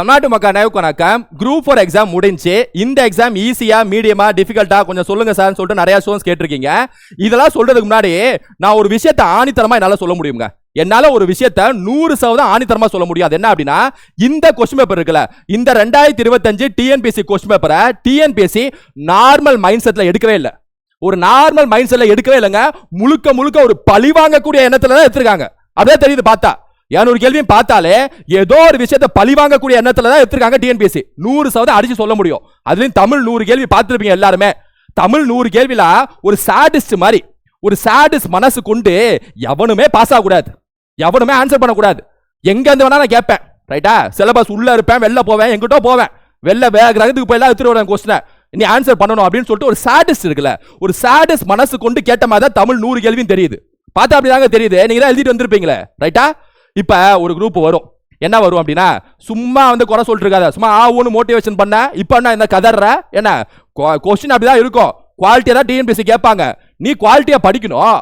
தமிழ்நாட்டு மக்கள் அனைவருக்கும் வணக்கம். குரூப் ஃபோர் எக்ஸாம் முடிஞ்சு இந்த எக்ஸாம் ஈஸியா மீடியமா டிஃபிகல்ட்டா கொஞ்சம் சொல்லுங்க சார்னு சொல்லிட்டு நிறைய ஸ்டூடெண்ட்ஸ் கேட்டிருக்கீங்க. இதெல்லாம் சொல்றதுக்கு முன்னாடி நான் ஒரு விஷயத்த ஆணித்தரமா என்னால சொல்ல முடியுங்க. என்னால ஒரு விஷயத்த நூறு சதவீதம் ஆணித்தரமா சொல்ல முடியாது என்ன அப்படின்னா இந்த கொஸ்டின் பேப்பர் இருக்குல்ல இந்த ரெண்டாயிரத்தி இருபத்தஞ்சு டிஎன்பிஎஸ்சி கொஸ்டின் பேப்பரை டிஎன்பிஎஸ்சி நார்மல் மைண்ட் செட்ல எடுக்கவே இல்லை. ஒரு நார்மல் மைண்ட் செட்ல எடுக்கவே இல்லைங்க. முழுக்க முழுக்க ஒரு பழி வாங்கக்கூடிய எண்ணத்துல தான் எடுத்திருக்காங்க. அப்படியே தெரியுது பார்த்தா. இரநூறு கேள்வியும் பார்த்தாலே ஏதோ ஒரு விஷயத்தை பழி வாங்கக்கூடிய எண்ணத்துல தான் எடுத்திருக்காங்க டிஎன்பிஎஸ்சி நூறு சதவீதம் அடிச்சு சொல்ல முடியும். அதுலயும் தமிழ் நூறு கேள்வி பார்த்துருப்பீங்க எல்லாருமே. தமிழ் நூறு கேள்வியில ஒரு சாடிஸ்ட் மாதிரி ஒரு சாடிஸ்ட் மனசு கொண்டு எவனுமே பாஸ் ஆகக்கூடாது. எவனுமே ஆன்சர் பண்ணக்கூடாது. எங்க இருந்து வேணா நான் கேட்பேன். ரைட்டா சிலபஸ் உள்ள இருப்பேன் வெளில போவேன் எங்கிட்ட போவேன். வெளில வேற கிரகத்துக்கு போய் எல்லாம் எடுத்துட்டு வரேன் கொஸ்டினை நீ ஆன்சர் பண்ணணும் அப்படின்னு சொல்லிட்டு ஒரு சாடிஸ்ட் இருக்குல்ல ஒரு சாடிஸ்ட் மனசு கொண்டு கேட்ட மாதிரி தான் தமிழ் நூறு கேள்வியும் தெரியுது. பார்த்தா அப்படிதாங்க தெரியுது. நீங்க தான் எழுதிட்டு வந்திருப்பீங்களே. ரைட்டா இப்போ ஒரு குரூப் வரும். என்ன வரும் அப்படின்னா சும்மா வந்து குறை சொல்லிட்டு இருக்காத சும்மா ஆ ஒன்று மோட்டிவேஷன் பண்ண இப்போ என்ன இந்த கதற என்ன? கொஸ்டின் அப்படிதான் இருக்கும். குவாலிட்டியாக தான் டிஎன்பிஎஸ்சி கேட்பாங்க. நீ குவாலிட்டியாக படிக்கணும்.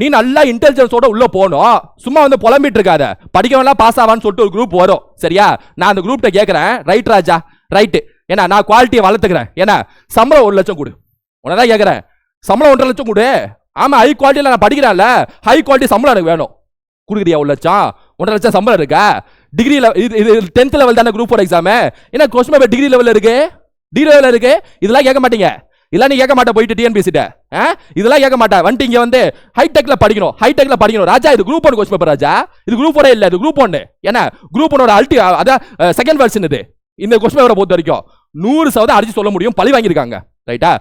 நீ நல்லா இன்டெலிஜென்ஸோட உள்ள போகணும். சும்மா வந்து புலம்பிட்டு இருக்காத. படிக்கவெல்லாம் பாஸ் ஆவான்னு சொல்லிட்டு ஒரு குரூப் வரும். சரியா? நான் அந்த குரூப்ட்ட கேட்குறேன். ரைட் ராஜா? ரைட்டு ஏன்னா நான் குவாலிட்டியை வளர்த்துக்கிறேன். ஏன்னா சம்பளம் ஒரு லட்சம் கொடு. உனதான் கேட்குறேன். சம்பளம் ஒன்றரை லட்சம் கொடு. ஆமாம் ஹை குவாலிட்டியில் நான் படிக்கிறேன்ல. ஹை குவாலிட்டி சம்பளம் எனக்கு வேணும். கொடுக்குறியா ஒரு லட்சம்? ஒன்றரை லட்சம் சம்பளம் இருக்கா? டிகிரி இது இது டென்த் லெவல் தானே குரூப் ஃபோர் எக்ஸாமு என்ன கொஸ்டின் பேப்பர் டிகிரி லெவலில் இருக்கு? டிகிரி லெவலில் இருக்கு? இதெல்லாம் கேட்க மாட்டீங்க. இதெல்லாம் நீ கேட்க மாட்டே போயிட்டு டிஎன்பிசிட்ட இதெல்லாம் கேட்க மாட்டா. வந்துட்டு இங்கே வந்து ஹைடெக்ல படிக்கணும். ஹைடெக்ல படிக்கணும். ராஜா இது குரூப் ஒன் கொஸ்டின் பேப்பர் ராஜா. இது குரூப் ஒன் இல்லை இது குரூப் ஒன்று ஏன்னா குரூப் ஒன்னோட அல்டி அதான் செகண்ட் வெர்ஷன் இது. இந்த கொஸ்டின் பேப்பரை பொறுத்த வரைக்கும் நூறு சதவீதம் அடிச்சு சொல்ல முடியும். பழி வாங்கியிருக்காங்க. ரைட்டா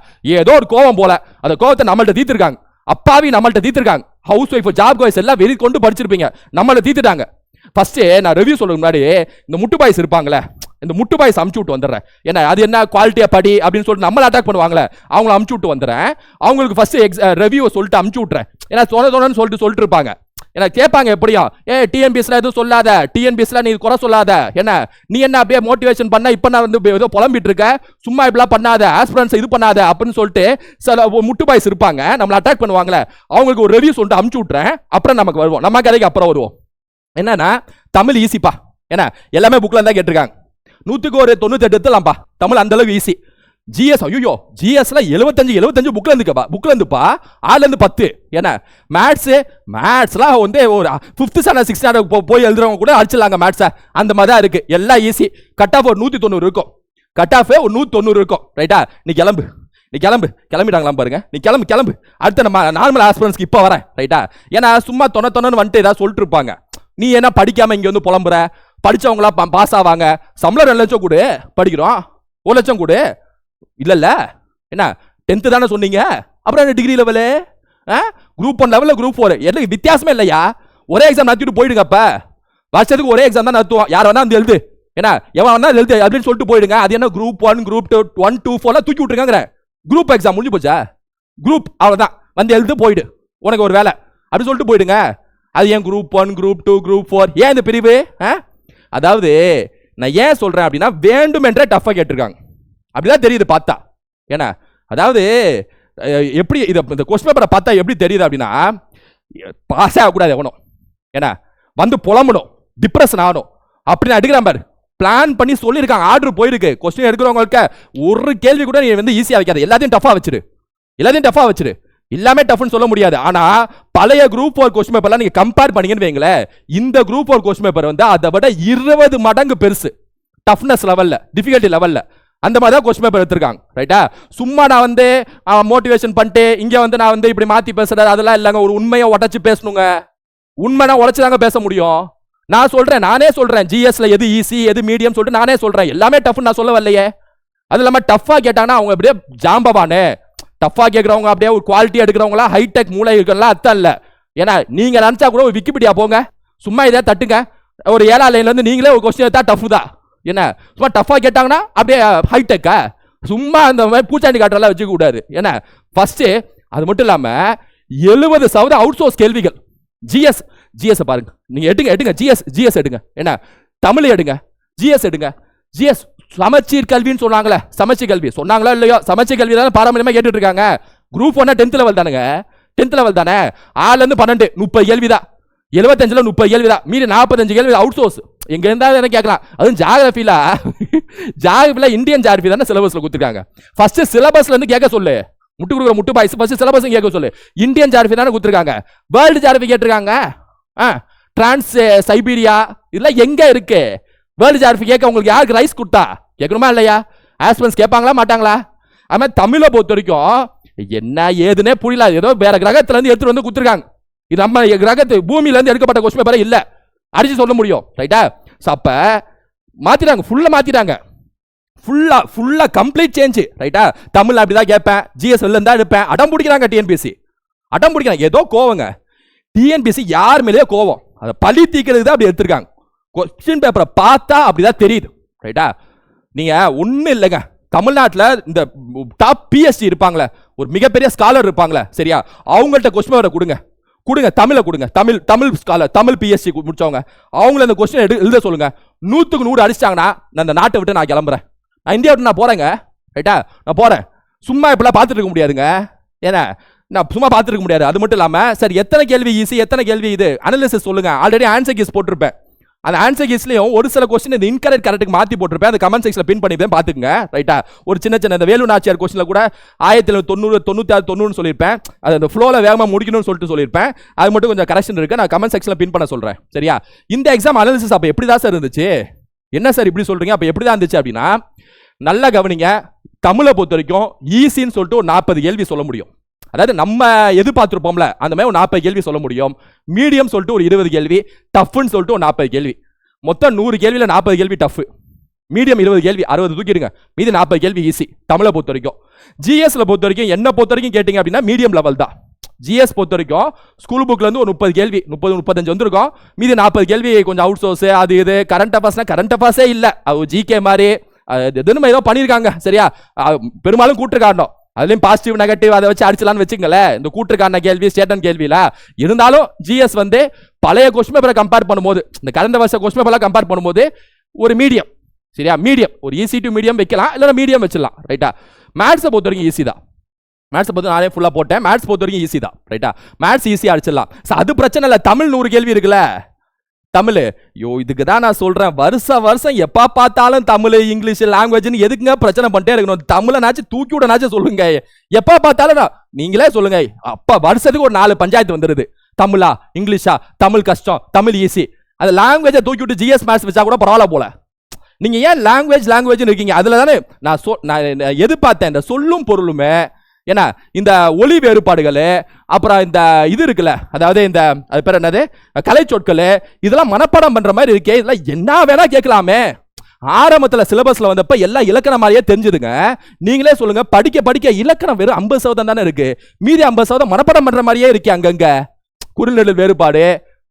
ஏதோ ஒரு கோவம் போல. அந்த கோவத்தை நம்மள்ட்ட தீர்த்திருக்காங்க. அப்பாவி நம்மள்ட்ட தீர்த்திருக்காங்க. ஹவுஸ் ஒய்ஃப் ஜாப் கோய்ஸ் எல்லாம் வெளியே கொண்டு படிச்சிருப்பீங்க. நம்மளை தீர்த்துட்டாங்க. ஃபர்ஸ்ட் நான் ரிவ்யூ சொல்ல முன்னாடி இந்த முட்டு பாய்ஸ் இருப்பாங்களே இந்த முட்டு பாய்ஸ் அமுச்சு விட்டு வந்துடுறேன். ஏன்னா அது என்ன குவாலிட்டியாக படி அப்படின்னு சொல்லிட்டு நம்மளை அட்டாக் பண்ணுவாங்களே அவங்கள அமுச்சு விட்டு வந்துடுறேன். அவங்களுக்கு ஃபஸ்ட்டு எக்ஸ் ரிவ்யூவை சொல்லிட்டு அமுச்சு விட்றேன் ஏன்னா சொன்ன சொன்னு சொல்லிட்டு சொல்லிட்டு இருப்பாங்க. என்ன கேட்பாங்க எப்படியும் ஏ டிஎன்பிஎஸ்ல எதுவும் சொல்லாத. டிஎன்பிஎஸ்ல நீ குறை சொல்லாத. என்ன? நீ என்ன அப்படியே மோட்டிவேஷன் பண்ண? இப்போ நான் வந்து ஏதோ புலம்பிட்டு இருக்க. சும்மா இப்படிலாம் பண்ணாத. ஆஸ்பிரன்ஸ் இது பண்ணாத அப்படின்னு சொல்லிட்டு சில முட்டு பாய்ஸ் இருப்பாங்க. நம்மளை அட்டாக் பண்ணுவாங்களே. அவங்களுக்கு ஒரு ரிவ்யூ சொல்லிட்டு அமுச்சு விட்றேன் அப்புறம் நமக்கு வருவோம். நம்ம கதைக்கு அப்புறம் வருவோம். என்னன்னா தமிழ் ஈஸிப்பா ஏன்னா எல்லாமே புக்கில் தான் கேட்டிருக்காங்க. நூற்றுக்கு ஒரு தொண்ணூத்தெட்டு எடுத்துலாம்ப்பா தமிழ் அந்த அளவுக்கு ஈஸி ஜிஎஸ் ஐயோ ஜிஎஸ்ல எழுபத்தஞ்சு எழுபத்தஞ்சு புக்ல இருந்துக்கப்பா புக்ல இருந்துப்பா. ஆறுல இருந்து பத்து. ஏன்னா மேத்ஸ் மேத்ஸ்லாம் வந்து ஒரு ஃபிஃப்த் ஸ்டாண்டர்ட் சிக்ஸ் ஸ்டாண்டர்ட் போய் எழுதுறவங்க கூட அடிச்சிடலாங்க மேத்ஸை அந்த மாதிரி தான் இருக்கு. எல்லாம் ஈஸி கட் ஆஃப் ஒரு நூற்றி தொண்ணூறு இருக்கும் கட் ஆஃப் ஒரு நூற்றி தொண்ணூறு இருக்கும் ரைட்டா நீ கிளம்பு. நீ கிளம்பு. கிளம்பிட்டாங்களாம் பாருங்க. நீ கிளம்பு கிளம்பு. அடுத்த நம்ம நார்மல் ஆஸ்பிரன்ஸ்க்கு இப்போ வரேன். ரைட்டா ஏன்னா சும்மா தொண்ண தொண்ணன்னு வந்துட்டு ஏதாவது சொல்லிட்டு இருப்பாங்க. நீ என்ன படிக்காம இங்க வந்து புலம்புற? படிச்சவங்களா பாஸ் ஆவாங்க. சம்பளம் ரெண்டு லட்சம் கொடு. படிக்கிறோம். ஒரு லட்சம் கொடு. இல்லைல்ல. என்ன டென்த்து தானே சொன்னீங்க? அப்புறம் என்ன டிகிரி லெவலு ஆ? குரூப் ஒன் லெவலில் குரூப் ஃபோர் எல்லாம் வித்தியாசமே இல்லையா? ஒரே எக்ஸாம் நடத்திட்டு போயிடுங்க அப்ப. வருஷத்துக்கு ஒரே எக்ஸாம் தான் நடத்துவோம். யார் வேணா அந்த எழுது. என்ன எவன் வேணா எழுது அப்படின்னு சொல்லிட்டு போயிடுங்க. அது என்ன group one group two one two ஃபோர்லாம் தூக்கி விட்டுருக்காங்க குரூப் எக்ஸாம் முடிஞ்சு போச்சா? குரூப் அவ்வளோதான் வந்து எழுது போயிடு. உனக்கு ஒரு வேலை. அப்படின்னு சொல்லிட்டு போயிடுங்க. அது ஏன் group one group two group four ஏன் இந்த பிரிவு? ஆ? அதாவது நான் ஏன் சொல்கிறேன் அப்படின்னா வேண்டுமென்றே டஃப்பாக கேட்டிருக்காங்க. அப்படிதான் தெரியுது பார்த்தா. ஏன்னா அதாவது எப்படி இதை இந்த கொஸ்டின் பேப்பரை பார்த்தா எப்படி தெரியுது அப்படின்னா பாஸ் ஆகக்கூடாது எவனும். ஏன்னா வந்து புலம்பணும் டிப்ரெஷன் ஆகணும். அப்படின்னு அடிக்கிறான் பாரு. பிளான் பண்ணி சொல்லியிருக்காங்க ஆர்டர் போயிருக்கு. கொஸ்டின் எடுக்கிறவங்களுக்கு ஒரு கேள்வி கூட நீ வந்து ஈஸியாக வைக்காது. எல்லாத்தையும் டஃபாக வச்சிரு. எல்லாத்தையும் டஃபாக வச்சிரு. எல்லாமே டஃப்னு சொல்ல முடியாது. ஆனால் பழைய குரூப் ஃபோர் கொஸ்டின் பேப்பர்லாம் நீங்கள் கம்பேர் பண்ணீங்கன்னு வைங்களேன் இந்த குரூப் ஃபோர் கொஸ்டின் பேப்பர் வந்து அதை விட இருபது மடங்கு பெருசு. டஃப்னஸ் லெவலில் டிஃபிகல்ட்டி லெவலில் அந்த மாதிரி தான் கொஸ்டின் பேப்பர் எடுத்திருக்காங்க. ரைட்டா சும்மா நான் வந்து மோட்டிவேஷன் பண்ணிட்டு இங்கே வந்து நான் வந்து இப்படி மாற்றி பேசுறது அதெல்லாம் இல்லைங்க. ஒரு உண்மையை உடச்சி பேசணுங்க. உண்மைனா உழைச்சி தாங்க பேச முடியும். நான் சொல்கிறேன் நானே சொல்கிறேன் ஜிஎஸ்ல எது ஈஸி எது மீடியம் சொல்லிட்டு நானே சொல்கிறேன் எல்லாமே டஃப்னு நான் சொல்ல வரலையே அது இல்லாமல் டஃப்பாக கேட்டாங்கன்னா அவங்க அப்படியே ஜாம்பவானு. டஃப்பாக கேட்குறவங்க அப்படியே ஒரு குவாலிட்டி எடுக்கிறவங்களா ஹைடெக் மூளை இருக்கலாம் அர்த்தம் இல்லை. ஏன்னா நீங்கள் நினச்சா கூட ஒரு விக்கிபீடியா போங்க. சும்மா இதே தட்டுங்க. ஒரு ஏழா லைன்லேருந்து நீங்களே ஒரு கொஸ்டின் எடுத்தா டஃப் தான். என்ன சும்மா டஃப்பாக கேட்டாங்கன்னா அப்படியே ஹைடெக்கா சும்மா அந்த மாதிரி பூச்சாண்டி காட்டெல்லாம் வச்சுக்க கூடாது. ஏன்னா ஃபஸ்ட்டு அது மட்டும் இல்லாமல் எழுபது சதவீதம் அவுட் சோர்ஸ் கேள்விகள் ஜிஎஸ் ஜிஎஸ் பாருங்க. நீங்கள் எடுங்க எடுங்க ஜிஎஸ் ஜிஎஸ் எடுங்க. என்ன தமிழ் எடுங்க. ஜிஎஸ் எடுங்க. ஜிஎஸ் சமச்சீர் கல்வின்னு சொன்னாங்களே. சமச்சீர் கல்வி. சொன்னாங்களா இல்லையோ? சமச்சீர் கல்வி தானே பாரம்பரியமாக கேட்டுட்டு இருக்காங்க குரூப் ஒன்னா டென்த் லெவல் தானுங்க. டென்த் லெவல் தானே. ஆறுலேருந்து பன்னெண்டு முப்பது கேள்வி தான் எழுபத்தஞ்சில் முப்பது கேள்வி தான் மீறி நாற்பத்தஞ்சு கேள்வி அவுட் சோர்ஸ் எங்கே இருந்தாலும் என்ன கேட்கலாம்? அதுவும் ஜாகிரபில ஜாகிரபில இந்தியன் ஜாகிரபி தானே சிலபஸில் கொடுத்துருக்காங்க. ஃபஸ்ட்டு சிலபஸ்லேருந்து கேட்க சொல்லு. முட்டு கொடுக்குற முட்டு பாய்ஸ் ஃபஸ்ட்டு சிலபஸ் கேட்க சொல்லு. இந்தியன் ஜாகிரபி தானே கொடுத்துருக்காங்க. வேர்ல்டு ஜாகிரபி கேட்டிருக்காங்க. ஆ டிரான்ஸ் சைபீரியா இதெல்லாம் எங்கே இருக்கு? வேர்ல்டு ஜாகிரபி கேட்க உங்களுக்கு யாருக்கு ரைஸ் கொடுத்தா? கேட்கணுமா இல்லையா? ஆஸ்பன்ஸ் கேட்பாங்களா மாட்டாங்களா? அது மாதிரி தமிழை பொறுத்த வரைக்கும் என்ன ஏதுனே புரியல. ஏதோ வேற கிரகத்துலேருந்து எடுத்துகிட்டு வந்து கொடுத்துருக்காங்க. இது நம்ம கிரகத்து பூமியிலேருந்து எடுக்கப்பட்ட கொஸ்டின் பேரே இல்லை. அடிச்சு சொல்ல முடியும். ரைட்டா ஸோ அப்போ மாத்திட்டாங்க. ஃபுல்லாக மாத்திட்டாங்க. ஃபுல்லா ஃபுல்லா கம்ப்ளீட் சேஞ்ச் ரைட்டா தமிழ் அப்படிதான் கேட்பேன். ஜிஎஸ் தான் எடுப்பேன். அடம் பிடிக்கிறாங்க டிஎன்பிசி அடம் பிடிக்கிறாங்க. ஏதோ கோவங்க. டிஎன்பிசி யார் மேலேயோ கோவம். அதை பழி தீக்கிறதுக்கு தான் அப்படி எடுத்திருக்காங்க. கொஸ்டின் பேப்பரை பார்த்தா அப்படிதான் தெரியுது. ரைட்டா நீங்கள் ஒன்றும் இல்லைங்க. தமிழ்நாட்டில் இந்த டாப் பிஎஸ்டி இருப்பாங்களே. ஒரு மிகப்பெரிய ஸ்காலர் இருப்பாங்களே. சரியா? அவங்கள்ட்ட கொஸ்டின் பேப்பரை கொடுங்க. கொடுங்க தமிழை கொடுங்க. தமிழ் தமிழ் ஸ்காலர் தமிழ் பிஎஸ்சி முடிச்சவங்க. அவங்கள அந்த கொஸ்டின் எடு எழுத சொல்லுங்க. நூற்றுக்கு நூறு அடிச்சிட்டாங்கன்னா நான் அந்த நாட்டை விட்டு நான் கிளம்புறேன். நான் இந்தியா விட்டு நான் போகிறேங்க ரைட்டா நான் போகிறேன் சும்மா இப்படிலாம் பார்த்துட்டு இருக்க முடியாதுங்க. ஏன்னா நான் சும்மா பார்த்துருக்க முடியாது. அது மட்டும் இல்லாமல் சார் எத்தனை கேள்வி ஈஸி எத்தனை கேள்வி இது? அனலிசிஸ் சொல்லுங்கள் ஆல்ரெடி ஆன்சர் கீஸ் போட்டிருப்பேன். அந்த ஆன்சர் கீஸ்லையும் ஒரு சில கொஸ்டின் இந்த இன்கரெக்ட் கரெக்டுக்கு மாற்றி போட்டிருப்பேன். அந்த கமெண்ட் செக்ஷனில் பின் பண்ணிப்பேன் பார்த்துங்க ரைட்டா ஒரு சின்ன சின்ன இந்த வேலு நாச்சியார் கொஸ்டினில் கூட ஆயிரத்தி தொண்ணூறு தொண்ணூற்றி ஆறு தொண்ணூறுன்னு சொல்லியிருப்பேன். அது அந்த ஃப்ளோவில் வேகமாக முடிக்கணும்னு சொல்லிட்டு சொல்லியிருப்பேன். அது மட்டும் கொஞ்சம் கரெக்ஷன் இருக்குது நான் கமெண்ட் செக்ஷனில் பின் பண்ண சொல்கிறேன் சரியா? இந்த எக்ஸாம் அனாலிசிஸ் அப்போ எப்படி தான் சார் இருந்துச்சு? என்ன சார் இப்படி சொல்கிறீங்க அப்போ எப்படி தான் இருந்துச்சு அப்படின்னா நல்லா கவனிங்க. தமிழை பொறுத்த வரைக்கும் ஈஸின்னு சொல்லிட்டு ஒரு நாற்பது கேள்வி சொல்ல முடியும். அதாவது நம்ம எதிர்பார்த்துருப்போம்ல அந்த மாதிரி ஒரு நாற்பது கேள்வி சொல்ல முடியும். மீடியம் சொல்லிட்டு ஒரு இருபது கேள்வி டஃப்னு சொல்லிட்டு ஒரு நாற்பது கேள்வி. மொத்தம் நூறு கேள்வியில் நாற்பது கேள்வி டஃப். மீடியம் இருபது கேள்வி அறுபது தூக்கிடுங்க. மீதி நாற்பது கேள்வி ஈஸி தமிழை பொறுத்த வரைக்கும் ஜிஎஸ்ல பொறுத்த வரைக்கும் என்ன பொறுத்த வரைக்கும் கேட்டிங்க அப்படின்னா மீடியம் லெவல் தான். ஜிஎஸ் பொறுத்த வரைக்கும் ஸ்கூல் புக்லேருந்து ஒரு முப்பது கேள்வி முப்பது முப்பத்தஞ்சு வந்திருக்கும். மீதி நாற்பது கேள்வி கொஞ்சம் அவுட் சோர்ஸ் அது இது கரண்ட் அஃபேர்ஸ்னா கரண்ட் அஃபேர்ஸே இல்லை. அது ஜிகே மாதிரி அது எதுன்னு ஏதோ பண்ணியிருக்காங்க சரியா? பெரும்பாலும் கூட்டு காரணம் அதுலயும் பாசிட்டிவ் நெகட்டிவ் அதை வச்சு அடிச்சலாம்னு வச்சுங்களேன் இந்த கூட்டுக்கான கேள்வி ஸ்டேட்டன் கேள்வியில. இருந்தாலும் ஜிஎஸ் வந்து பழைய கொஸ்டின் பேப்பரை கம்பேர் பண்ணும்போது இந்த கடந்த வருஷம் கொஸ்டின் பேப்பர்லாம் கம்பேர் பண்ணும்போது ஒரு மீடியம் சரியா? மீடியம் ஒரு ஈஸி டு மீடியம் வைக்கலாம் இல்லைனா மீடியம் வச்சிடலாம். ரைட்டா மேத்ஸை பொறுத்த வரைக்கும் ஈஸி தான். மேத்ஸை பொறுத்த நானே ஃபுல்லாக போட்டேன். மேத்ஸ் பொறுத்த வரைக்கும் ஈஸி தான் ரைட்டா மேத்ஸ் ஈஸியாக அடிச்சிடலாம். ஸோ அது பிரச்சனை இல்லை. தமிழ் நூறு கேள்வி இருக்குல்ல. தமிழ். ஐயோ இதுக்கு தான் நான் சொல்கிறேன் வருஷம் வருஷம் எப்போ பார்த்தாலும் தமிழ் இங்கிலீஷ் லாங்குவேஜ்னு எதுக்குங்க பிரச்சனை பண்ணிட்டே இருக்கணும்? தமிழனாச்சும் தூக்கி விடனாச்சும் சொல்லுங்க. எப்போ பார்த்தாலும் நான் நீங்களே சொல்லுங்க. அப்பா வருஷத்துக்கு ஒரு நாலு பஞ்சாயத்து வந்துடுது தமிழா இங்கிலீஷா தமிழ் கஷ்டம் தமிழ் ஈஸி அது லாங்குவேஜை தூக்கி விட்டு ஜிஎஸ் மேத்ஸ் வச்சா கூட பரவாயில்ல போல. நீங்கள் ஏன் லாங்குவேஜ் லாங்குவேஜ்னு இருக்கீங்க? அதில் தானே நான் சொ நான் எதிர்பார்த்தேன். இந்த சொல்லும் பொருளுமே ஏன்னா இந்த ஒளி வேறுபாடுகள் அப்புறம் இந்த இது இருக்குல்ல அதாவது இந்த அது பேர் என்னது? கலை சொற்கள் இதெல்லாம் மனப்பாடம் பண்ணுற மாதிரி இருக்கே இதெல்லாம் என்ன வேணால் கேட்கலாமே. ஆரம்பத்தில் சிலபஸில் வந்தப்ப எல்லாம் இலக்கணம் மாதிரியே தெரிஞ்சுதுங்க. நீங்களே சொல்லுங்க படிக்க படிக்க இலக்கணம் வெறும் ஐம்பது சதவீதம் தானே இருக்கு. மீதி ஐம்பது சதவீதம் மனப்பாடம் பண்ற மாதிரியே இருக்கே அங்கங்க. குறுநெடல் வேறுபாடு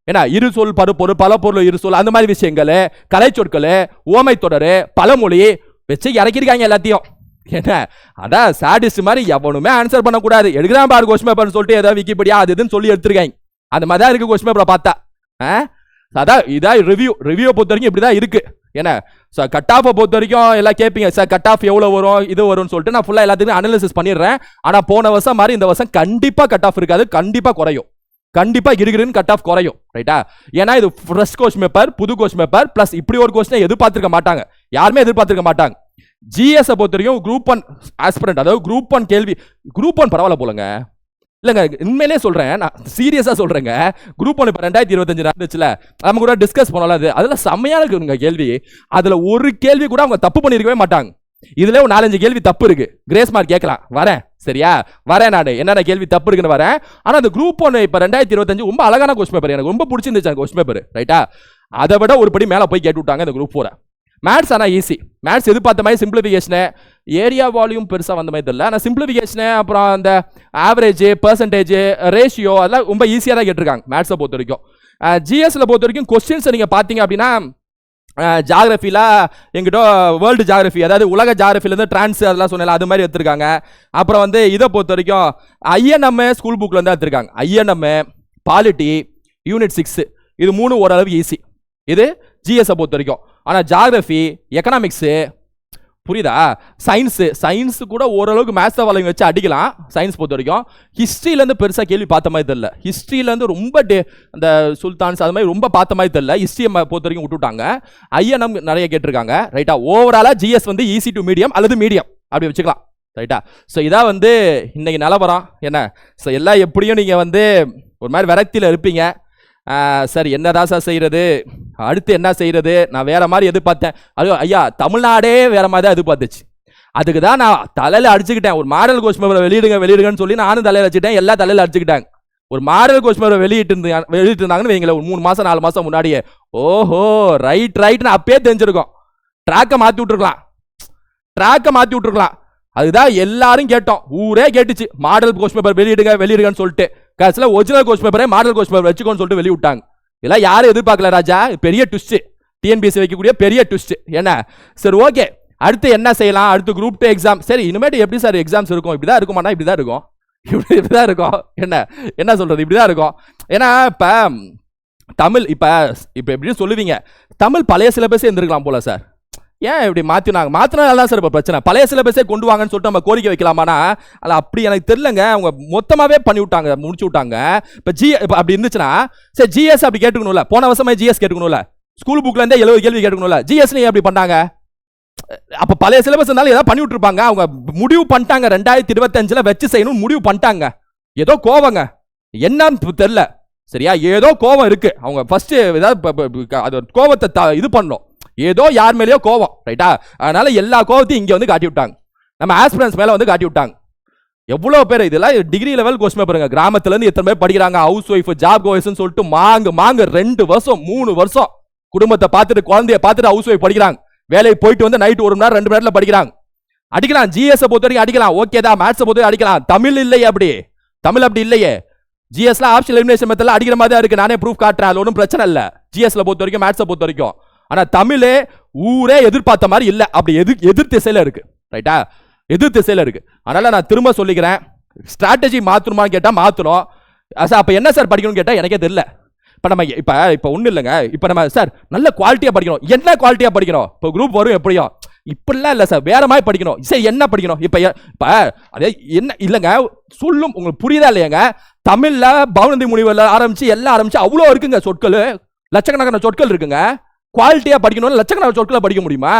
ஏன்னா இரு சொல் பருப்பொருள் பல பொருள் இரு சொல் அந்த மாதிரி விஷயங்கள் கலை சொற்கள் ஓமை தொடர் பழமொழி வச்சு இறக்கிருக்காங்க எல்லாத்தையும். என்ன? அதான் சாடிஸ்ட் மாதிரி எவனுமே ஆன்சர் பண்ணக்கூடாது. எடுக்கிறான் பாரு கொஸ்டின் பேப்பர்னு சொல்லிட்டு ஏதாவது விக்கிபடியா அது இதுன்னு சொல்லி எடுத்துருக்காங்க. அந்த மாதிரி தான் இருக்கு கொஸ்டின் பேப்பரை பார்த்தா. ஆ? அதான் இதான் ரிவ்யூ ரிவ்யூ பொறுத்த வரைக்கும் இப்படி தான் இருக்கு. என்ன? சார் கட் ஆஃபை பொறுத்த வரைக்கும் எல்லாம் கேட்பீங்க சார் கட் ஆஃப் எவ்வளோ வரும்? இது வரும்னு சொல்லிட்டு நான் ஃபுல்லாக எல்லாத்துக்கும் அனாலிசிஸ் பண்ணிடுறேன். ஆனால் போன வருஷம் மாதிரி இந்த வருஷம் கண்டிப்பாக கட் ஆஃப் இருக்காது. கண்டிப்பாக குறையும். கண்டிப்பாக கிருகிருன்னு கட் ஆஃப் குறையும். ரைட்டா ஏன்னா இது ஃப்ரெஷ் கோஸ்ட் பேப்பர் புது கோஸ்ட் பேப்பர் ப்ளஸ் இப்படி ஒரு கொஸ்டினை எதிர்பார்த்துருக்க மாட்டாங்க. யாருமே எதிர்பார்த்துருக்க மாட்டாங்க. ஜிஎஸ் பொறுத்த வரைக்கும் குரூப் ஒன் ஆஸ்பிரண்ட் அதாவது குரூப் ஒன் கேள்வி குரூப் ஒன் பரவாயில்ல போலங்க. இல்லைங்க உண்மையிலே சொல்றேன் நான் சீரியஸா சொல்றேங்க. குரூப் ஒன் இப்போ ரெண்டாயிரத்தி இருபத்தஞ்சு நடந்துச்சுல நம்ம கூட டிஸ்கஸ் பண்ணலாம் அது அதில் செம்மையாக இருக்குங்க கேள்வி. அதுல ஒரு கேள்வி கூட அவங்க தப்பு பண்ணியிருக்கவே மாட்டாங்க. இதுல ஒரு நாலஞ்சு கேள்வி தப்பு இருக்கு. கிரேஸ் மார்க் கேட்கலாம். வரேன். சரியா? வரேன் நான். என்னென்ன கேள்வி தப்பு இருக்குன்னு வரேன். ஆனா அந்த குரூப் ஒன் இப்போ ரெண்டாயிரத்தி இருபத்தஞ்சு ரொம்ப அழகான கொஸ்டின் பேப்பர் எனக்கு ரொம்ப பிடிச்சிருந்துச்சு அந்த கொஸ்டின் பேப்பர் ரைட்டா அதை விட ஒரு படி மேலே போய் கேட்டு விட்டாங்க இந்த குரூப் ஃபோரை மேத்ஸ் ஆனால் ஈஸி மேத்ஸ் எதிர்பார்த்த மாதிரி சிம்பிளிஃபிகேஷனு ஏரியா வால்யூம் பெருசாக வந்த மாதிரி தெரியல. ஆனால் சிம்பிளிஃபிகேஷனு அப்புறம் அந்த ஆவரேஜ் பர்சன்டேஜ் ரேஷியோ அதெல்லாம் ரொம்ப ஈஸியாக தான் கேட்டிருக்காங்க மேத்ஸை பொறுத்த வரைக்கும். ஜிஎஸ்சில் பொறுத்த வரைக்கும் கொஸ்டின்ஸை நீங்கள் பார்த்தீங்க அப்படின்னா ஜாகிரஃபியில் எங்கிட்ட வேர்ல்டு ஜாகிரஃபி அதாவது உலக ஜாகிரஃபிலேருந்து ட்ரான்ஸ் அதெல்லாம் சொன்னல அது மாதிரி எடுத்திருக்காங்க. அப்புறம் வந்து இதை பொறுத்த வரைக்கும் ஐஎன்எம் ஸ்கூல் புக்கில் வந்து எடுத்திருக்காங்க. ஐஎன்எம் பாலிட்டி யூனிட் சிக்ஸு இது மூணு ஓரளவு ஈஸி இது ஜிஎஸ்ஸை பொறுத்த வரைக்கும். ஆனால் ஜாகிரஃபி எக்கனாமிக்ஸு புரியுதா? சயின்ஸு சயின்ஸு கூட ஓரளவுக்கு மேத்ஸ் வளையம் வச்சு அடிக்கலாம் சயின்ஸ் பொறுத்த வரைக்கும். ஹிஸ்ட்ரியிலேருந்து பெருசாக கேள்வி பார்த்த மாதிரி தெரில ஹிஸ்ட்ரியிலேருந்து ரொம்ப டே அந்த சுல்தான்ஸ் அது மாதிரி ரொம்ப பார்த்த மாதிரி தெரில ஹிஸ்ட்ரியை பொறுத்த வரைக்கும் விட்டுவிட்டாங்க ஐஎன்எம் நிறைய கேட்டிருக்காங்க ரைட்டா ஓவராலாக ஜிஎஸ் வந்து ஈஸி டு மீடியம் அல்லது மீடியம் அப்படி வச்சுக்கலாம் ரைட்டா ஸோ இதான் வந்து இன்றைக்கி நிலவரம் என்ன? ஸோ எல்லாம் எப்படியும் நீங்கள் வந்து ஒரு மாதிரி விரக்தியில் இருப்பீங்க. சரி என்னதான் சார் செய்கிறது அடுத்து என்ன செய்கிறது நான் வேறு மாதிரி எதிர்பார்த்தேன். அது ஐயா தமிழ்நாடே வேறு மாதிரி தான் எதிர்பார்த்துச்சு. அதுக்கு தான் நான் தலையில் அடிச்சுக்கிட்டேன். ஒரு மாடல் கோஷ் பேப்பரை வெளியிடுங்க வெளியிடுங்கன்னு சொல்லி நானும் தலையில் அடிச்சுட்டேன் எல்லா தலையில் அடிச்சுக்கிட்டாங்க. ஒரு மாடல் கோஷ் பேப்பரை வெளியிட்டு இருந்தா வெளியிட்டு இருந்தாங்கன்னு வைங்களேன் ஒரு மூணு மாதம் நாலு மாதம் முன்னாடியே. ஓஹோ ரைட் ரைட்னு அப்பயே தெரிஞ்சிருக்கோம். ட்ராக்கை மாற்றி விட்ருக்கலாம் ட்ராக்கை மாற்றி விட்ருக்கலாம் அதுதான் எல்லாரும் கேட்டோம். ஊரே கேட்டுச்சு. மாடல் கோஷ் பேப்பர் வெளியிடுங்க வெளியிடுங்கன்னு சொல்லிட்டு. கடைசியில் ஒரிஜினல் கோஷ் பேப்பரே மாடல் கோஷ் பேப்பர் வச்சுக்கோன்னு சொல்லிட்டு வெளிய விட்டாங்க இதெல்லாம் யாரும் எதிர்பார்க்கல ராஜா. பெரிய ட்விஸ்ட்டு டிஎன்பிஎஸ்சி வைக்கக்கூடிய பெரிய ட்விஸ்ட் என்ன? சரி ஓகே அடுத்து என்ன செய்யலாம்? அடுத்து குரூப் டூ எக்ஸாம் சரி இனிமேட்டு எப்படி சார் எக்ஸாம்ஸ் இருக்கும்? இப்படி தான் இருக்குமாண்ணா இப்படி தான் இருக்கும். இப்படி இப்படி தான் இருக்கும். என்ன? என்ன சொல்கிறது இப்படி தான் இருக்கும். ஏன்னா இப்போ தமிழ் இப்போ இப்போ எப்படின்னு சொல்லுவீங்க. தமிழ் பழைய சிலபஸே இருந்திருக்கலாம் போல சார் ஏன் இப்படி மாற்றினாங்க மாற்றினால தான் சார் இப்போ பிரச்சனை. பழைய சிலபஸே கொண்டு வாங்கன்னு சொல்லிட்டு நம்ம கோரிக்கை வைக்கலாமானா? அது அப்படி எனக்கு தெரிலங்க அவங்க மொத்தமாகவே பண்ணி விட்டாங்க முடிச்சு விட்டாங்க. இப்போ ஜி இப்போ அப்படி இருந்துச்சுன்னா சரி ஜிஎஸ் அப்படி கேட்டுக்கணும்ல. போன வருஷமே ஜிஎஸ் கேட்டுக்கணும்ல. ஸ்கூல் புக்லேருந்தே எழுபது கேள்வி கேட்டுக்கணும்ல. ஜிஎஸ் நீ அப்படி பண்ணாங்க? அப்போ பழைய சிலபஸ் இருந்தாலும் ஏதாவது பண்ணி விட்டுருப்பாங்க. அவங்க முடிவு பண்ணிட்டாங்க. ரெண்டாயிரத்தி இருபத்தஞ்சில் வச்சு செய்யணும்னு முடிவு பண்ணிட்டாங்க. ஏதோ கோவங்க. என்னன்னு தெரில சரியா? ஏதோ கோவம் இருக்கு. அவங்க ஃபர்ஸ்ட் ஏதாவது அது கோவத்தை த- இது பண்ணணும். ஏதோ யார் மேலேயோ கோவம் ரைட்டா அதனால எல்லா கோவத்தையும் இங்கே வந்து காட்டி விட்டாங்க நம்ம ஆஸ்பிரன்ஸ் மேலே வந்து காட்டி விட்டாங்க எவ்வளோ பேர் இதெல்லாம் டிகிரி லெவல் கொஸ்டின் பாருங்க கிராமத்துலேருந்து எத்தனை பேர் படிக்கிறாங்க? ஹவுஸ் ஒய்ஃப் ஜாப் கோயஸ்ன்னு சொல்லிட்டு மாங்கு மாங்கு ரெண்டு வருஷம் மூணு வருஷம் குடும்பத்தை பார்த்துட்டு குழந்தைய பார்த்துட்டு ஹவுஸ் ஒய்ஃப் படிக்கிறாங்க. வேலைக்கு போயிட்டு வந்து நைட் ஒரு மணி நேரம் ரெண்டு மணி நேரத்தில் படிக்கிறாங்க. அடிக்கலாம் ஜிஎஸ் பொறுத்த வரைக்கும் அடிக்கலாம். ஓகே தான் மேத்ஸை பொறுத்த வரைக்கும் அடிக்கலாம். தமிழ் இல்லையே அப்படி. தமிழ் அப்படி இல்லையே. ஜிஎஸ்ல ஆப்ஷன் எலிமினேஷன் மெத்தட்ல அடிக்கிற மாதிரி தான் இருக்கு. நானே ப்ரூஃப் காட்டுறேன். அது ஒன்றும் பிரச்சனை இல்லை. ஜிஎஸ்ல பொறுத்த வரைக்கும் மேத்ஸை பொறுத்த வரைக்கும் ஆனால் தமிழே ஊரே எதிர்பார்த்த மாதிரி இல்லை. அப்படி எதிர் எதிர் திசையில் இருக்குது ரைட்டா எதிர் திசையில் இருக்குது அதனால் நான் திரும்ப சொல்லிக்கிறேன். ஸ்ட்ராட்டஜி மாற்றணுமான்னு கேட்டால் மாற்றணும் சார் அப்போ என்ன சார் படிக்கணும்னு கேட்டால் எனக்கே தெரியல. இப்போ நம்ம இப்போ இப்போ ஒன்றும் இல்லைங்க. இப்போ நம்ம சார் நல்ல குவாலிட்டியாக படிக்கணும். என்ன குவாலிட்டியாக படிக்கணும்? இப்போ குரூப் வரும் எப்படியும் இப்படிலாம் இல்லை சார். வேற மாதிரி படிக்கணும். சரி என்ன படிக்கணும்? இப்போ இப்போ அதே என்ன இல்லைங்க. சொல்லும் உங்களுக்கு புரியுதா இல்லையாங்க? தமிழில் பவுனந்தி முனிவரில் ஆரம்பித்து எல்லாம் ஆரம்பித்து அவ்வளோ இருக்குங்க சொற்கள். லட்சக்கணக்கான சொற்கள் இருக்குங்க. குவாலிட்டியாக படிக்கணும்னு லட்சக்கணக்கான சொற்களை படிக்க முடியுமா?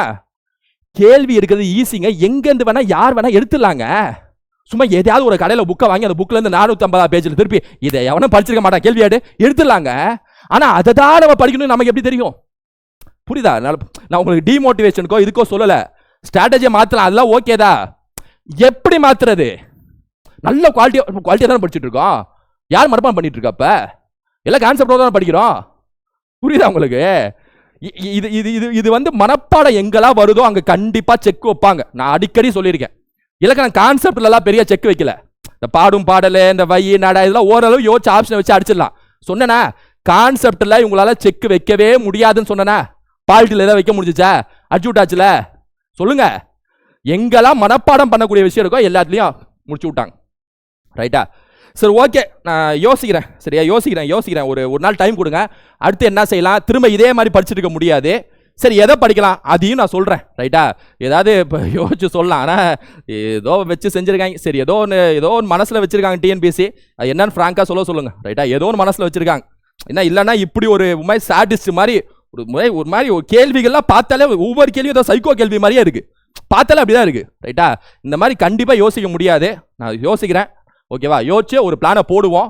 கேள்வி இருக்கிறது ஈஸிங்க எங்கேருந்து வேணால் யார் வேணால் எடுத்துடலாங்க. சும்மா எதையாவது ஒரு கடையில் புக்கை வாங்கி அந்த புக்கிலேருந்து இருந்து நானூற்றம்பதா பேஜில் திருப்பி இதை எவனும் படிச்சிருக்க மாட்டான். கேள்வி ஆடு எடுத்துடலாங்க. ஆனால் அதை தான் நம்ம படிக்கணும்னு நமக்கு எப்படி தெரியும்? புரியுதா? நான் நான் உங்களுக்கு டிமோட்டிவேஷனுக்கோ இதுக்கோ சொல்லலை. ஸ்ட்ராட்டஜியை மாற்றலாம் அதெல்லாம் ஓகேதா எப்படி மாற்றுறது நல்ல குவாலிட்டியாக குவாலிட்டியாக தானே படிச்சுட்டு இருக்கோம். யார் மனப்பாடம் பண்ணிட்டு இருக்கா எல்லாம் கான்செப்டோட தான் படிக்கிறோம். புரியுதா உங்களுக்கு? இது இது இது இது வந்து மனப்பாடம் எங்கெல்லாம் வருதோ அங்கே கண்டிப்பாக செக் வைப்பாங்க. நான் அடிக்கடி சொல்லியிருக்கேன். இலக்கணம் கான்செப்ட்லலாம் பெரிய செக் வைக்கல. இந்த பாடும் பாடல் இந்த வை நட இதெல்லாம் ஓரளவு யோசிச்சு ஆப்ஷனை வச்சு அடிச்சிடலாம். சொன்னேனா கான்செப்டில் இவங்களால செக் வைக்கவே முடியாதுன்னு சொன்னேனா பால்ட்டில் எதாவது வைக்க முடிஞ்சிச்சா? அடிச்சு விட்டாச்சுல. சொல்லுங்க. எங்கெல்லாம் மனப்பாடம் பண்ணக்கூடிய விஷயம் இருக்கோ எல்லாத்துலேயும் முடிச்சு விட்டாங்க. ரைட்டா சரி ஓகே நான் யோசிக்கிறேன். சரியா? யோசிக்கிறேன் யோசிக்கிறேன். ஒரு ஒரு நாள் டைம் கொடுங்க. அடுத்து என்ன செய்யலாம்? திரும்ப இதே மாதிரி படிச்சுட்டு இருக்க முடியாது. சரி எதை படிக்கலாம்? அதையும் நான் சொல்கிறேன் ரைட்டா ஏதாவது இப்போ யோசிச்சு சொல்லலாம். ஆனால் ஏதோ வச்சு செஞ்சுருக்காங்க. சரி ஏதோ ஒன்று ஏதோ ஒன்று மனசில் வச்சுருக்காங்க டிஎன்பிஎஸ்சி அது என்னன்னு ஃப்ராங்காக சொல்ல சொல்லுங்கள் ரைட்டா ஏதோ ஒன்று மனசில் வச்சுருக்காங்க. என்ன இல்லைன்னா இப்படி ஒரு மாதிரி சாட்டிஸ்ட் மாதிரி ஒரு முறை ஒரு மாதிரி ஒரு கேள்விகள்லாம் பார்த்தாலே ஒவ்வொரு கேள்வியும் ஏதோ சைக்கோ கேள்வி மாதிரியே இருக்குது பார்த்தாலே அப்படி தான் இருக்குது ரைட்டா இந்த மாதிரி கண்டிப்பாக யோசிக்க முடியாது. நான் யோசிக்கிறேன். ஓகேவா? யோசிச்சு ஒரு பிளானை போடுவோம்.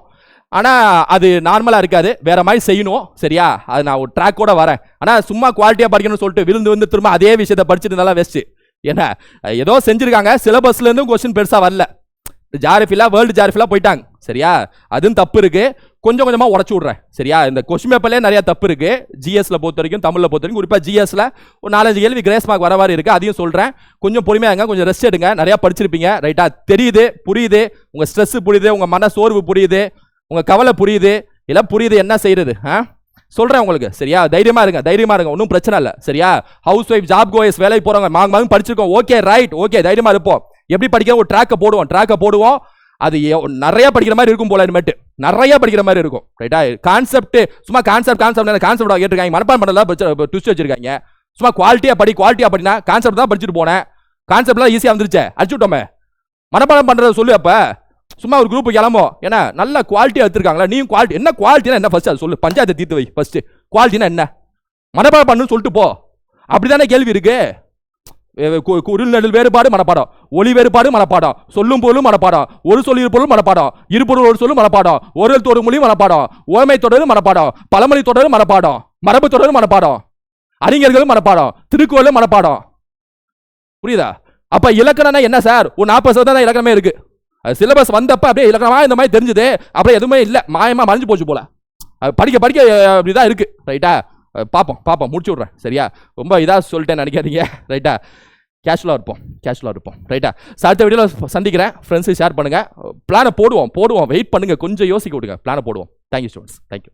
ஆனால் அது நார்மலாக இருக்காது. வேற மாதிரி செய்யணும். சரியா? அது நான் ஒரு ட்ராக்கோட வரேன். ஆனால் சும்மா குவாலிட்டியாக படிக்கணும்னு சொல்லிட்டு விழுந்து வந்து திரும்ப அதே விஷயத்தை படிச்சுட்டு இருந்தாலும் வெஸ்ட்டு என்ன ஏதோ செஞ்சுருக்காங்க. சிலபஸ்லேருந்தும் கொஸ்டின் பெருசாக வரல. ஜாரிஃபிலா வேர்ல்டு ஜாரஃபிலாக போயிட்டாங்க. சரியா? அதுவும் தப்பு இருக்கு. கொஞ்சம் கொஞ்சமாக உடச்சு விட்றேன். சரியா? இந்த கொஸ்டின் பேப்பர்லேயே நிறையா தப்பு இருக்கு. ஜிஎஸ்ல பொறுத்த வரைக்கும் தமிழில் பொறுத்த வரைக்கும். குறிப்பாக ஜிஎஸ்ல ஒரு நாலஞ்சு கேள்வி கிரேஸ் மார்க் வர மாதிரி இருக்கு. அதையும் சொல்கிறேன் கொஞ்சம் பொறுமையாங்க கொஞ்சம் ரெஸ்ட் எடுங்க. நிறையா படிச்சிருப்பீங்க. ரைட்டா தெரியுது புரியுது. உங்கள் ஸ்ட்ரெஸ் புரியுது. உங்கள் மன சோர்வு புரியுது. உங்கள் கவலை புரியுது. எல்லாம் புரியுது. என்ன செய்யறது ஆ? சொல்கிறேன் உங்களுக்கு. சரியா? தைரியமாக இருங்க. தைரியமாக இருங்க. ஒன்றும் பிரச்சனை இல்லை. சரியா? ஹவுஸ் ஒய்ஃப் ஜாப் கோயஸ் வேலைக்கு போகிறவங்க மாங்க மாங்க படிச்சிருக்கோம். ஓகே ரைட் ஓகே தைரியமாக இருப்போம். எப்படி படிக்க ஒரு ட்ராக்கை போடுவோம் ட்ராக்கை போடுவோம். அது நிறைய படிக்கிற மாதிரி இருக்கும் போல இனிமேட்டு. நிறைய படிக்கிற மாதிரி இருக்கும். ரைட்டா கான்செப்ட் சும்மா கான்செப்ட் கான்செப்ட் கான்செப்ட் கேட்டிருக்காங்க. மனப்பாடம் பண்ணல ட்விஸ்ட் வச்சிருக்காங்க. சும்மா குவாலிட்டியாக படி குவாலிட்டியாக படினா கான்செப்ட் தான் படிச்சுட்டு போனேன். கான்செப்ட்லாம் ஈஸியாக வந்துருச்சே. அடிச்சு விட்டோமே. மனப்பாடம் பண்ணுறத சொல்லு அப்போ. சும்மா ஒரு குரூப் கிளம்போ ஏன்னா நல்ல குவாலிட்டியாக எடுத்துருக்காங்களா? நீயும் குவாலிட்டி என்ன குவாலிட்டினா என்ன ஃபர்ஸ்ட் அது சொல்லு. பஞ்சாயத்தை தீர்த்து வை ஃபர்ஸ்ட் குவாலிட்டினா என்ன? மனப்பாடம் பண்ணுன்னு சொல்லிட்டு போ. அப்படி தானே கேள்வி இருக்குது வே- கு- குரில் வேறுபாடு மனப்பாடம் ஒளி வேறுபாடு மனப்பாடம் சொல்லும் பொருளும் மனப்பாடம் ஒரு சொல் இரு பொருள் மனப்பாடம் இருபொருள் ஒரு சொல்லும் மனப்பாடம் ஒரு எழுத்து மொழி மனப்பாடம் ஓமை தொடரும் மனப்பாடம் பழமொழி தொடரும் மனப்பாடம் மரபு தொடரும் மனப்பாடம் அறிஞர்களும் மனப்பாடம் திருக்குறளும் மனப்பாடம் புரியுதா? அப்ப இலக்கணம்னா என்ன சார்? ஒரு நாற்பது சதவீதம் இலக்கணமே இருக்கு. சிலபஸ் வந்தப்ப அப்படியே இலக்கணமா இந்த மாதிரி தெரிஞ்சது. அப்படியே எதுவுமே இல்லை. மாயமா மறைஞ்சு போச்சு போல. அது படிக்க படிக்க அப்படிதான் இருக்கு. ரைட்டா பார்ப்போம் பார்ப்போம் முடிச்சு விட்றேன். சரியா? ரொம்ப இதாக சொல்லிட்டேன் நினைக்காதீங்க. ரைட்டா கேஷுவலாக இருப்போம் கேஷுவலாக இருப்போம். ரைட்டா So, அடுத்த வீடியோவில் சந்திக்கிறேன். ஃப்ரெண்ட்ஸு ஷேர் பண்ணுங்கள் பிளானை போடுவோம் போடுவோம். வெயிட் பண்ணுங்கள் கொஞ்சம் யோசிக்க விடுங்க. பிளானை போடுவோம். Thank you students thank you